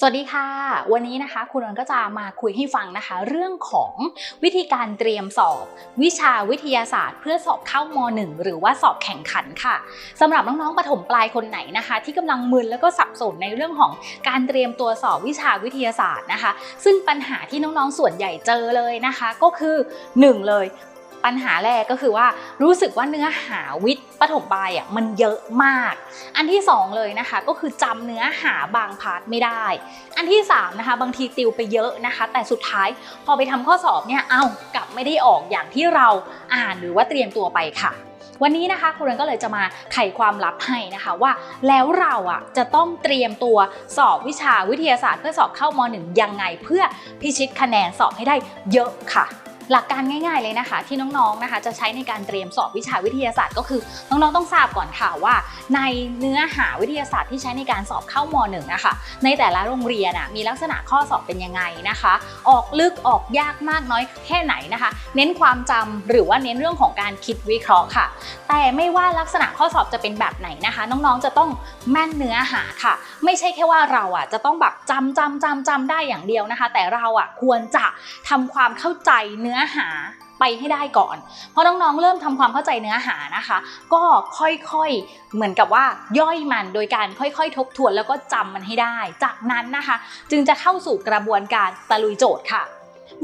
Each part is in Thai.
สวัสดีค่ะ วันนี้นะคะคุณนนท์ก็จะมาคุยให้ฟังนะคะ เรื่องของวิธีการเตรียมสอบ วิชาวิทยาศาสตร์ เพื่อสอบเข้าม .1 หรือว่าสอบแข่งขันค่ะสำหรับน้องๆประถมปลายคนไหนนะคะ ที่กำลังมึนแล้วก็สับสนในเรื่องของการเตรียมตัวสอบวิชาวิทยาศาสตร์นะคะ ซึ่งปัญหาที่น้องๆส่วนใหญ่เจอเลยนะคะ ก็คือหนึ่งเลย ปัญหาแรกก็คือว่ารู้สึกว่าเนื้อหาวิทย์ปฐมปลายอะมันเยอะมาก อันที่สองเลยนะคะก็คือจำเนื้อหาบางพาร์ทไม่ได้ อันที่สามนะคะบางทีติวไปเยอะนะคะ แต่สุดท้ายพอไปทำข้อสอบเนี่ยเอากลับไม่ได้ออกอย่างที่เราอ่านหรือว่าเตรียมตัวไปค่ะวันนี้นะคะครูเรนก็เลยจะมาไขความลับให้นะคะว่า แล้วเราอะจะต้องเตรียมตัวสอบวิชาวิทยาศาสตร์เพื่อสอบเข้าม .1 ยังไงเพื่อพิชิตคะแนนสอบให้ได้เยอะค่ะ หลักการง่ายๆเลยนะคะ ที่น้องๆนะคะ จะใช้ในการเตรียมสอบวิชาวิทยาศาสตร์ ก็คือน้องๆต้องทราบก่อนค่ะว่า ในเนื้อหาวิทยาศาสตร์ที่ใช้ในการสอบเข้ามหนึ่งนะคะในแต่ละโรงเรียนมีลักษณะข้อสอบเป็นยังไงนะคะ ออกลึกออกยากมากน้อยแค่ไหนนะคะ เน้นความจำหรือว่าเน้นเรื่องของการคิดวิเคราะห์ค่ะ แต่ไม่ว่าลักษณะข้อสอบจะเป็นแบบไหนนะคะ น้องๆจะต้องแม่นเนื้อหาค่ะ ไม่ใช่แค่ว่าเราอะจะต้องแบบจำจำจำจำได้อย่างเดียวนะคะ แต่เราอะควรจะทำความเข้าใจเนื้ออหาไปให้ได้ก่อน เพราะน้องๆ เริ่มทำความเข้าใจเนื้อหานะคะ ก็ค่อยๆ เหมือนกับว่าย่อยมันโดยการค่อยๆ ทบทวนแล้วก็จำมันให้ได้ จากนั้นนะคะ จึงจะเข้าสู่กระบวนการตะลุยโจทย์ค่ะ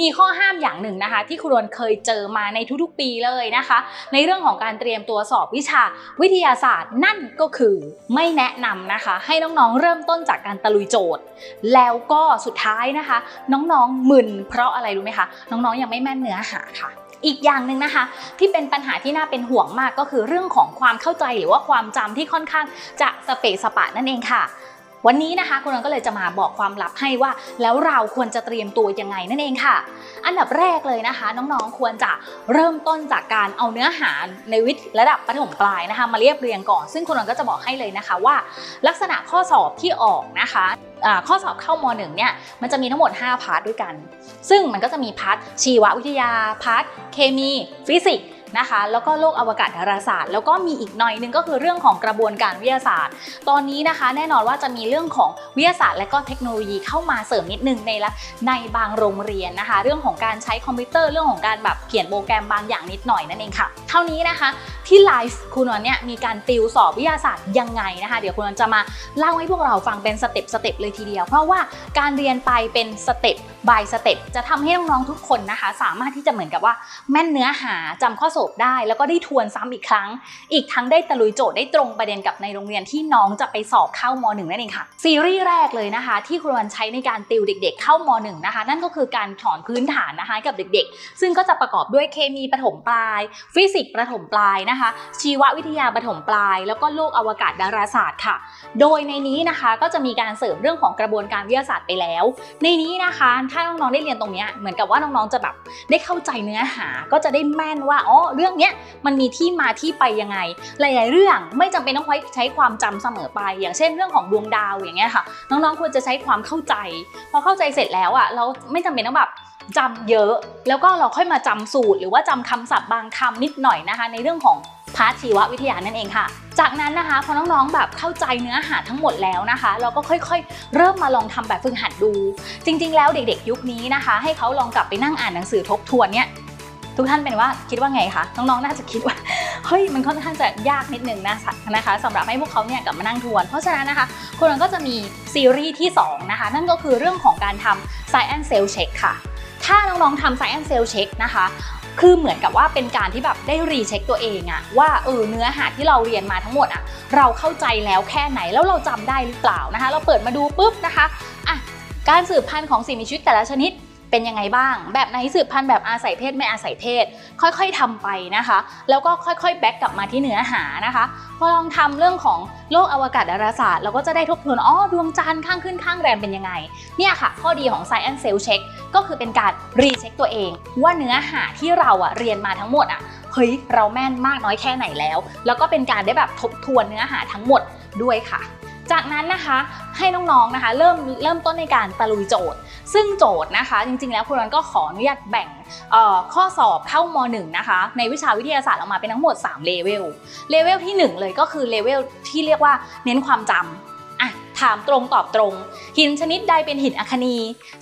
มีข้อห้ามอย่างหนึ่งนะคะ ที่ครูรนเคยเจอมาในทุกๆปีเลยนะคะ ในเรื่องของการเตรียมตัวสอบวิชาวิทยาศาสตร์ นั่นก็คือไม่แนะนำนะคะ ให้น้องๆเริ่มต้นจากการตะลุยโจทย์ แล้วก็สุดท้ายนะคะ น้องๆมึนเพราะอะไรรู้ไหมคะน้องๆยังไม่แม่นเนื้อหาค่ะอีกอย่างหนึ่งนะคะ ที่เป็นปัญหาที่น่าเป็นห่วงมากก็คือเรื่องของความเข้าใจหรือว่าความจำที่ค่อนข้างจะสเปะสปะนั่นเองค่ะ วันนี้นะคะคุณนนก็เลยจะมาบอกความลับให้ว่า แล้วเราควรจะเตรียมตัวยังไงนั่นเองค่ะ อันดับแรกเลยนะคะ น้องๆควรจะเริ่มต้นจากการเอาเนื้อหาในวิทย์ระดับประถมปลายนะคะมาเรียบเรียงก่อน ซึ่งคุณนนก็จะบอกให้เลยนะคะว่า ลักษณะข้อสอบที่ออกนะคะข้อสอบเข้าม .1 เนี่ยมันจะมีทั้งหมด 5 พาร์ทด้วยกัน ซึ่งมันก็จะมีพาร์ทชีววิทยาพาร์ทเคมี ฟิสิกส์ นะคะ แล้วก็โลกอวกาศดาราศาสตร์ แล้วก็มีอีกหน่อยนึงก็คือเรื่องของกระบวนการวิทยาศาสตร์ ตอนนี้นะคะ แน่นอนว่าจะมีเรื่องของวิทยาศาสตร์ และก็เทคโนโลยีเข้ามาเสริมนิดนึงในละในบางโรงเรียนนะคะ เรื่องของการใช้คอมพิวเตอร์เรื่องของการแบบเขียนโปรแกรมบางอย่างนิดหน่อยนั่นเองค่ะ เท่านี้นะคะที่ไลฟ์คุณนนเนี่ยมีการติวสอบวิทยาศาสตร์ยังไงนะคะ เดี๋ยวคุณนนจะมาเล่าให้พวกเราฟังเป็นสเต็ปสเต็ปเลยทีเดียว เพราะว่าการเรียนไปเป็นสเต็ป by สเต็ปจะทำให้น้องๆทุกคนนะคะ สามารถที่จะเหมือนกับว่าแม่นเนื้อหาจำข้อสอบได้ แล้วก็ได้ทวนซ้ำอีกครั้ง อีกทั้งได้ตะลุยโจทย์ได้ตรงประเด็นกับในโรงเรียนที่น้องจะไปสอบเข้ามหนึ่งนั่นเองค่ะซีรีส์แรกเลยนะคะ ที่ครูวันใช้ในการติวเด็ก ๆ เข้ามหนึ่งนะคะ นั่นก็คือการสอนพื้นฐานนะคะกับเด็ก ๆ ซึ่งก็จะประกอบด้วยเคมีประถมปลาย ฟิสิกส์ประถมปลายนะคะ ชีววิทยาประถมปลาย แล้วก็โลกอวกาศดาราศาสตร์ค่ะ โดยในนี้นะคะก็จะมีการเสริมเรื่องของกระบวนการวิทยาศาสตร์ไปแล้ว ในนี้นะคะถ้าน้องๆได้เรียนตรงนี้เหมือนกับว่าน้องๆจะแบบได้เข้าใจเนื้อหาก็จะได้แม่นว่าอ๋อเรื่องเนี้ยมันมีที่มาที่ไปยังไง หลาย ๆ เรื่องไม่จำเป็นต้องใช้ความจำเสมอไป อย่างเช่นเรื่องของดวงดาวอย่างเงี้ยค่ะ น้องๆควรจะใช้ความเข้าใจ พอเข้าใจเสร็จแล้วอะเราไม่จำเป็นต้องแบบจำเยอะ แล้วก็เราค่อยมาจำสูตร หรือว่าจำคำศัพท์บางคำนิดหน่อยนะคะ ในเรื่องของพาร์ทชีววิทยานั่นเองค่ะ จากนั้นนะคะพอน้องๆแบบเข้าใจเนื้อหาทั้งหมดแล้วนะคะ เราก็ค่อยๆ เริ่มมาลองทำแบบฝึกหัดดู จริง ๆ แล้วเด็กๆ ยุคนี้นะคะ ให้เขาลองกลับไปนั่งอ่านหนังสือทบทวนเนี่ยทุกท่านเป็นว่าคิดว่าไงคะน้องๆน่าจะคิดว่าเฮ้ยมันค่อนข้างจะยากนิดนึงนะนะคะสำหรับให้พวกเขาเนี่ยกลับมานั่งทวน เพราะฉะนั้นนะคะคุณก็จะมีซีรีส์ที่สองนะคะนั่นก็คือเรื่องของการทำ Science Cell Check ค่ะถ้าน้องๆทำ Science Cell Check นะคะ คือเหมือนกับว่าเป็นการที่แบบได้รีเช็คตัวเองอะว่าเออเนื้อหาที่เราเรียนมาทั้งหมดอะเราเข้าใจแล้วแค่ไหนแล้วเราจำได้หรือเปล่านะคะ เราเปิดมาดูปุ๊บนะคะอะการสืบพันธุ์ของสิ่งมีชีวิตแต่ละชนิด เป็นยังไงบ้าง แบบไหนสืบพันธุ์แบบอาศัยเพศไม่อาศัยเพศ ค่อยๆทำไปนะคะ แล้วก็ค่อยๆแบ็กกลับมาที่เนื้อหานะคะพอลองทำเรื่องของโลกอวกาศดาราศาสตร์เราก็จะได้ทบทวนอ๋อดวงจันทร์ข้างขึ้นข้างแรมเป็นยังไง เนี่ยค่ะ ข้อดีของ Science Cell Check ก็คือเป็นการรีเช็คตัวเอง ว่าเนื้อหาที่เราอะเรียนมาทั้งหมดอะเฮ้ยเราแม่นมากน้อยแค่ไหนแล้ว แล้วก็เป็นการได้แบบทบทวนเนื้อหาทั้งหมดด้วยค่ะ จากนั้นนะคะให้น้องๆนะคะ เริ่มเริ่มต้นในการตะลุยโจทย์ ซึ่งโจทย์นะคะ จริงๆ แล้วคุณรันก็ขออนุญาตแบ่งข้อสอบเข้ามหนึ่งนะคะ ในวิชาวิทยาศาสตร์ออกมาเป็นทั้งหมด3เลเวลเลเวลที่ 1 เลยก็คือเลเวลที่เรียกว่าเน้นความจำอะ ถามตรงตอบตรง หินชนิดใดเป็นหินอัคนี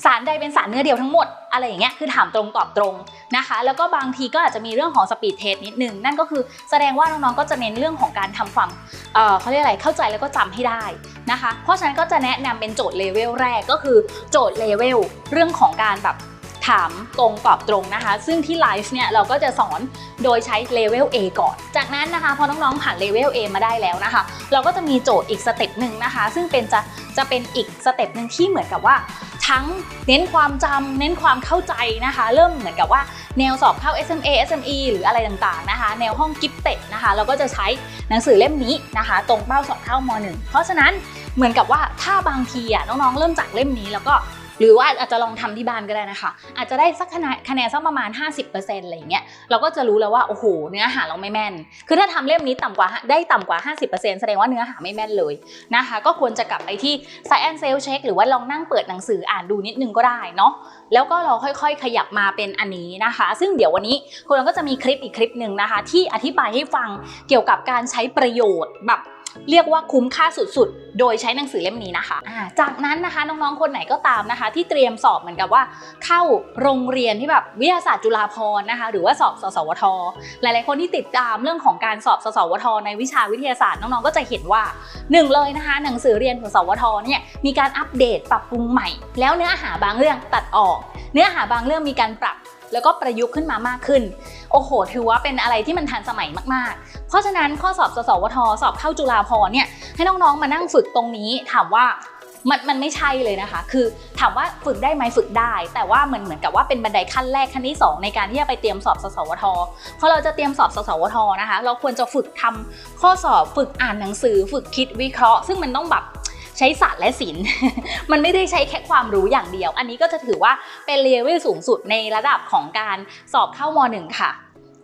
สารใดเป็นสารเนื้อเดียวทั้งหมด อะไรอย่างเงี้ยคือถามตรงตอบตรงนะคะ แล้วก็บางทีก็อาจจะมีเรื่องของสปีดเทสนิดนึง นั่นก็คือแสดงว่าน้องๆก็จะเน้นเรื่องของการทำความเเขาเรียกอะไรเข้าใจแล้วก็จำให้ได้นะคะ เพราะฉะนั้นก็จะแนะนำเป็นโจทย์เลเวลแรกก็คือโจทย์เลเวลเรื่องของการแบบ ถามตรงตอบตรงนะคะ ซึ่งที่ไลฟ์เนี่ยเราก็จะสอนโดยใช้เลเวล A ก่อน จากนั้นนะคะพอน้องๆผ่านเลเวล A มาได้แล้วนะคะ เราก็จะมีโจทย์อีกสเต็ปหนึ่งนะคะ ซึ่งเป็นจะจะเป็นอีกสเต็ปหนึ่งที่เหมือนกับว่า ทั้งเน้นความจำเน้นความเข้าใจนะคะ เริ่มเหมือนกับว่าแนวสอบเข้า SMA SME หรืออะไรต่างๆนะคะ แนวห้องกิฟเต็ดนะคะ เราก็จะใช้หนังสือเล่มนี้นะคะ ตรงเป้าสอบเข้าม .1 เพราะฉะนั้นเหมือนกับว่าถ้าบางทีอะน้องๆเริ่มจากเล่มนี้แล้วก็ หรือว่าอาจจะลองทำที่บ้านก็ได้นะคะ อาจจะได้สักคะแนนคะแนนสักประมาณ 50%อะไรอย่างเงี้ยเราก็จะรู้แล้วว่าโอ้โหเนื้อหาเราไม่แม่น คือถ้าทำเล่มนี้ต่ำกว่าได้ต่ำกว่า 50%แสดงว่าเนื้อหาไม่แม่นเลยนะคะ ก็ควรจะกลับไปที่ Science Self Check หรือว่าลองนั่งเปิดหนังสืออ่านดูนิดนึงก็ได้เนาะแล้วก็เราค่อยๆ ขยับมาเป็นอันนี้นะคะ ซึ่งเดี๋ยววันนี้คุณก็จะมีคลิปอีกคลิปหนึ่งนะคะ ที่อธิบายให้ฟังเกี่ยวกับการใช้ประโยชน์แบบเรียกว่าคุ้มค่าสุดๆ โดยใช้หนังสือเล่มนี้นะคะอ่าจากนั้นนะคะน้องๆ คนไหนก็ตามนะคะ ที่เตรียมสอบเหมือนกับว่า เข้าโรงเรียนที่แบบวิทยาศาสตร์จุฬาภรณ์นะคะ หรือว่าสอบสสวท หลายๆ คนที่ติดตามเรื่องของการสอบสสวท ในวิชาวิทยาศาสตร์น้องๆ ก็จะเห็นว่าหนึ่งเลยนะคะ หนังสือเรียนของสวทเนี่ยมีการอัปเดตปรับปรุงใหม่ แล้วเนื้อหาบางเรื่องตัดออก เนื้อหาบางเรื่องมีการปรับ แล้วก็ประยุกต์ขึ้นมามากขึ้น โอ้โห ถือว่าเป็นอะไรที่มันทันสมัยมากๆ เพราะฉะนั้นข้อสอบสสวท สอบเข้าจุฬาภรเนี่ยให้น้องๆมานั่งฝึกตรงนี้ถามว่ามันมันไม่ใช่เลยนะคะ คือถามว่าฝึกได้ไหมฝึกได้ แต่ว่ามันเหมือนกับว่าเป็นบันไดขั้นแรกขั้นที่สองในการที่จะไปเตรียมสอบสสวท พอเราจะเตรียมสอบสสวทนะคะ เราควรจะฝึกทำข้อสอบฝึกอ่านหนังสือ ฝึกคิดวิเคราะห์ ซึ่งมันต้องแบบ ใช้ศาสตร์และศิลป์มันไม่ได้ใช้แค่ความรู้อย่างเดียว อันนี้ก็จะถือว่าเป็นเลเวลสูงสุดในระดับของการสอบเข้าม .1 ค่ะ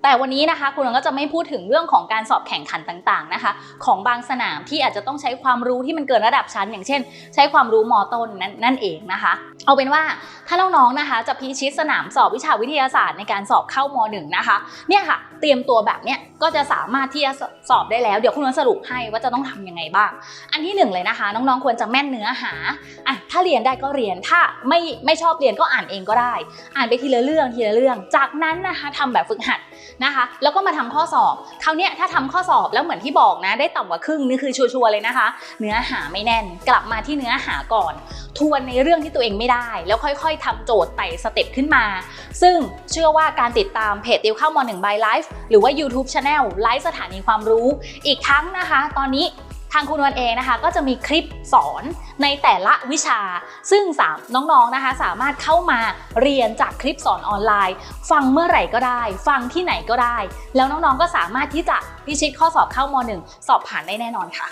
แต่วันนี้นะคะคุณก็จะไม่พูดถึงเรื่องของการสอบแข่งขันต่างๆนะคะ ของบางสนามที่อาจจะต้องใช้ความรู้ที่มันเกินระดับชั้น อย่างเช่น ใช้ความรู้มต้นนั่นนั่นเองนะคะ เอาเป็นว่าถ้าน้องๆนะคะ จะพิชิตสนามสอบวิชาวิทยาศาสตร์ในการสอบเข้ามหนึ่งนะคะเนี่ยค่ะ เตรียมตัวแบบเนี้ยก็จะสามารถที่จะสอบได้แล้วเดี๋ยวคุณนสรุปให้ว่าจะต้องทำยังไงบ้าง อันที่หนึ่งเลยนะคะ น้องๆควรจะแม่นเนื้อหาอะถ้าเรียนได้ก็เรียนถ้าไม่ไม่ชอบเรียนก็อ่านเองก็ได้ อ่านไปทีละเรื่องทีละเรื่อง จากนั้นนะคะทำแบบฝึกหัด นะคะ แล้วก็มาทำข้อสอบคราวนี้ถ้าทำข้อสอบแล้วเหมือนที่บอกนะ ได้ต่ำกว่าครึ่งนี่คือชัวร์เลยนะคะ เนื้อหาไม่แน่นกลับมาที่เนื้อหาก่อน ทวนในเรื่องที่ตัวเองไม่ได้ แล้วค่อยๆทำโจทย์ไต่สเต็ปขึ้นมา ซึ่งเชื่อว่าการติดตามเพจติวเข้ามหนึ่งบายไลฟ์หรือว่า YouTube Channel ไลฟ์สถานีความรู้ อีกทั้งนะคะ ตอนนี้ ทางคุณวันเองนะคะ ก็จะมีคลิปสอนในแต่ละวิชา ซึ่งสามน้องๆนะคะ สามารถเข้ามาเรียนจากคลิปสอนออนไลน์ ฟังเมื่อไหร่ก็ได้ ฟังที่ไหนก็ได้ แล้วน้องๆก็สามารถที่จะพิชิตข้อสอบเข้าม .1 สอบผ่านได้แน่นอนค่ะ